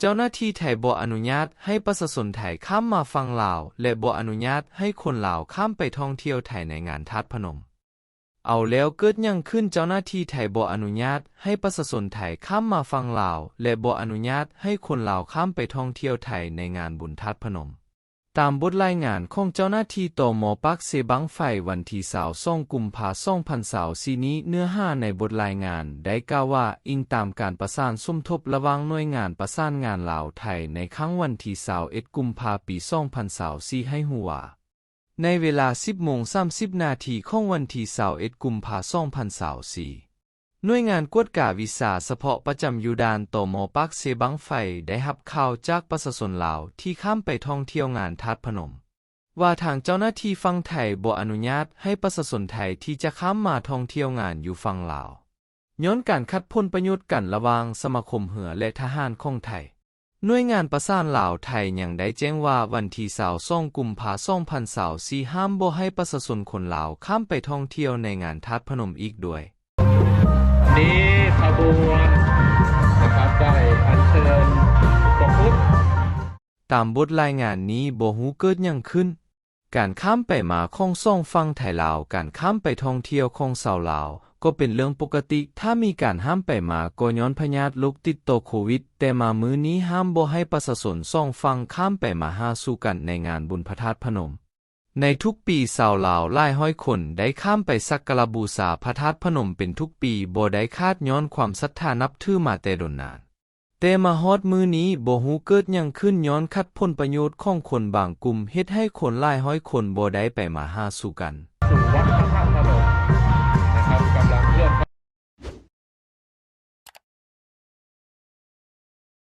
เจ้าหน้าที่ไทยบ่อนุญาตให้ประชาชนไทยข้ามมาฟังลาว และบ่อนุญาตให้คนลาวข้ามไปท่องเที่ยวไทยในงานทัดพนม เอาแล้วเกิดยังขึ้นเจ้าหน้าที่ไทยบ่อนุญาตให้ประชาชนไทยข้ามมาฟังลาว และบ่อนุญาตให้คนลาวข้ามไปท่องเที่ยวไทยในงานบุญทัดพนม ตามบทรายงานของเจ้าหน้าที่ตมปักเซบังไฟวันที่สาวส่องกุมภาส่องพันสาวซีนี้เนื้อห้าในบทรายงานได้กล่าวว่าอิงตามการประสานสมทบระว่างหน่วยงานประสานงานลาวไทยในครั้งวันที่สาวเอ็ดกุมภาปีส่องพันสาวซีให้หัว ในเวลา 10โมง30นาทีของวันที่21กุมภาซ่องพันธ์2024 หน่วยงานกวดกาวิสาเฉพาะประจำยูดานตมปักเซบังไฟได้รับข่าวจากประชาชนลาวที่ข้ามไปท่องเที่ยวงานทัดพนม ว่าทางเจ้าหน้าที่ฝั่งไทยบ่อนุญาตให้ประชาชนไทยที่จะข้ามมาท่องเที่ยวงานอยู่ฝั่งลาวย้อนการคัดพ้นประโยชน์กันระหว่างสมาคมเหือและทหารของไทยหน่วยงานประสานลาวไทยยังได้แจ้งว่าวันที่สาวส่องกุมภาส่องพันสาวซีห้ามบ่ให้ประชาชนคนลาวข้ามไปท่องเที่ยวในงานทัดพนมอีกด้วย นี้ขบวนนะครับได้อัญเชิญพระพุทธตามบทรายงานนี้บ่ฮู้เกิดยังขึ้น การข้ามไปมาของซ่องฟังไทยลาว การข้ามไปท่องเที่ยวของชาวลาว ก็เป็นเรื่องปกติ ถ้ามีการห้ามไปมาก็ย้อนพยาธิโรคติดตโควิด แต่มามื้อนี้ห้ามบ่ให้ประชาชนซ่องฟังข้ามไปมาหาสู่กันในงานบุญพระธาตุพนม ในทุกปีสาวลาวหลายห้อยคนได้ข้ามไปสักการบูชาพระธาตุพนมเป็นทุกปีบ่ได้คาดย้อนความศรัทธานับถือมาแต่ดนนาน แต่มาฮอดมือนี้บ่ฮู้เกิดยังขึ้นย้อนคัดพ้นประโยชน์ของคนบางกลุ่มเฮ็ดให้คนไลายห้อยคนบ่ได้ไปมาหาสู่กัน